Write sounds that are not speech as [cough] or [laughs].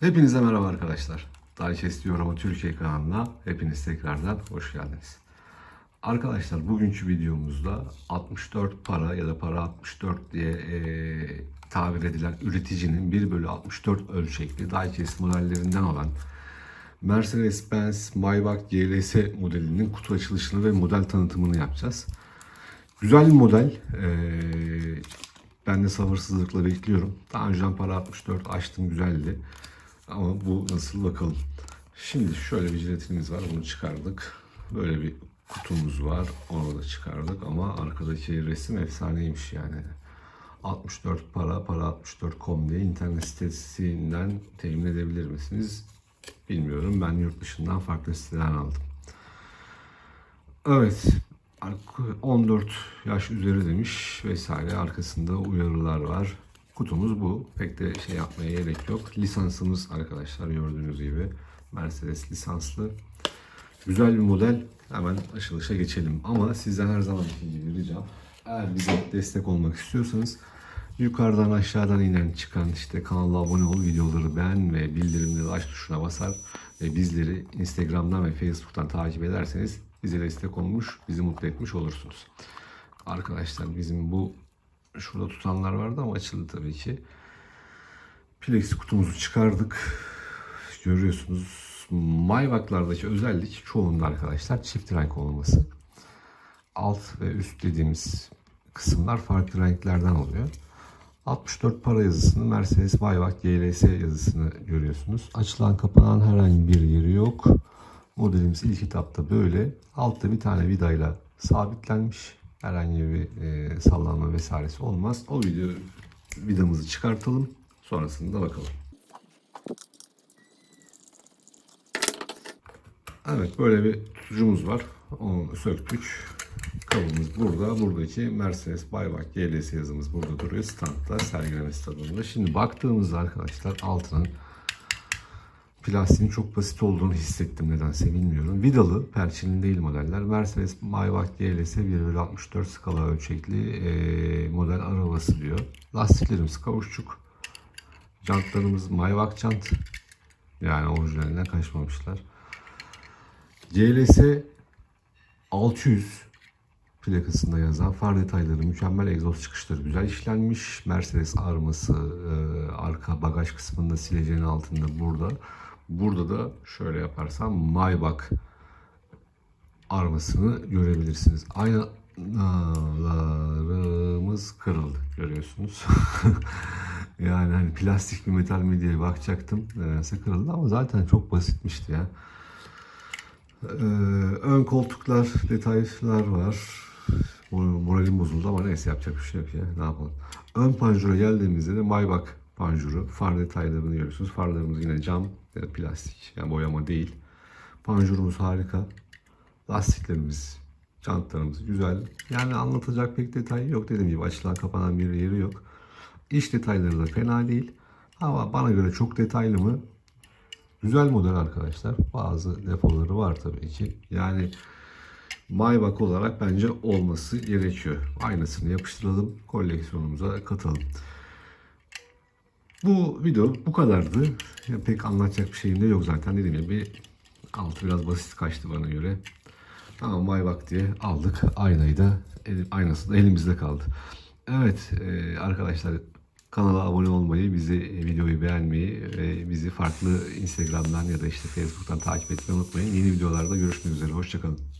Hepinize merhaba arkadaşlar. Digest Yorama Türkiye kanalına hepiniz tekrardan hoş geldiniz. Arkadaşlar bugünkü videomuzda 64 para ya da para 64 diye eee, tabir edilen üreticinin 1 bölü 64 ölçekli Digest modellerinden olan Mercedes-Benz Maybach GLS modelinin kutu açılışını ve model tanıtımını yapacağız. Güzel bir model. Ee, ben de sabırsızlıkla bekliyorum. Daha önceden para 64 açtım güzeldi. Ama bu nasıl bakalım. Şimdi şöyle bir jiletimiz var. Bunu çıkardık. Böyle bir kutumuz var. Onu da çıkardık ama arkadaki resim efsaneymiş yani. 64 para, para 64.com diye internet sitesinden temin edebilir misiniz? Bilmiyorum. Ben yurt dışından farklı siteden aldım. Evet. 14 yaş üzeri demiş vesaire. Arkasında uyarılar var. Kutumuz bu. Pek de şey yapmaya gerek yok. Lisansımız arkadaşlar gördüğünüz gibi. Mercedes lisanslı. Güzel bir model. Hemen açılışa geçelim. Ama sizden her zamanki gibi ricam. Eğer bize destek olmak istiyorsanız yukarıdan aşağıdan inen çıkan işte kanala abone ol, videoları beğen ve bildirimleri aç tuşuna basar ve bizleri Instagram'dan ve Facebook'tan takip ederseniz bize destek olmuş, bizi mutlu etmiş olursunuz. Arkadaşlar bizim bu şurada tutanlar vardı ama açıldı tabii ki. Plexi kutumuzu çıkardık. Görüyorsunuz Maybach'lardaki özellik çoğunda arkadaşlar çift renk olması. Alt ve üst dediğimiz kısımlar farklı renklerden oluyor. 64 para yazısını Mercedes Maybach GLS yazısını görüyorsunuz. Açılan kapanan herhangi bir yeri yok. Modelimiz ilk etapta böyle. Altta bir tane vidayla sabitlenmiş. Herhangi bir e, sallanma vesairesi olmaz. O video vidamızı çıkartalım. Sonrasında bakalım. Evet böyle bir tutucumuz var. Onu söktük. Kabımız burada. Buradaki Mercedes Maybach GLS yazımız burada duruyor. Standta sergileme stadında. Şimdi baktığımızda arkadaşlar altının plastiğin çok basit olduğunu hissettim nedense bilmiyorum. Vidalı, perçinli değil modeller. Mercedes Maybach GLS 1,64 skala ölçekli eee, model arabası diyor. Lastiklerimiz kavuşçuk. Jantlarımız Maybach jant. Yani orijinalinden kaçmamışlar. GLS 600 plakasında yazan far detayları mükemmel egzoz çıkışları güzel işlenmiş. Mercedes arması e, arka bagaj kısmında sileceğin altında burada. Burada da şöyle yaparsam Maybach armasını görebilirsiniz. Aynalarımız kırıldı görüyorsunuz. [laughs] yani hani plastik bir metal mi diye bakacaktım. Nedense kırıldı ama zaten çok basitmişti ya. Ee, ön koltuklar, detaylar var. Mor- Moralim bozuldu ama neyse yapacak bir şey yok ya. Ne yapalım. Ön panjura geldiğimizde de Maybach panjuru. Far detaylarını görüyorsunuz. Farlarımız yine cam ya plastik. Yani boyama değil. Panjurumuz harika. Lastiklerimiz, jantlarımız güzel. Yani anlatacak pek detay yok. Dediğim gibi açılan kapanan bir yeri yok. İç detayları da fena değil. Ama bana göre çok detaylı mı? Güzel model arkadaşlar. Bazı defoları var tabii ki. Yani Maybach olarak bence olması gerekiyor. Aynısını yapıştıralım. Koleksiyonumuza katalım. Bu video bu kadardı. Ya pek anlatacak bir şeyim de yok zaten. Dediğim gibi altı biraz basit kaçtı bana göre. Ama Maybach diye aldık. Aynayı da aynası da elimizde kaldı. Evet e, arkadaşlar kanala abone olmayı, bizi e, videoyu beğenmeyi ve bizi farklı Instagram'dan ya da işte Facebook'tan takip etmeyi unutmayın. Yeni videolarda görüşmek üzere. Hoşçakalın.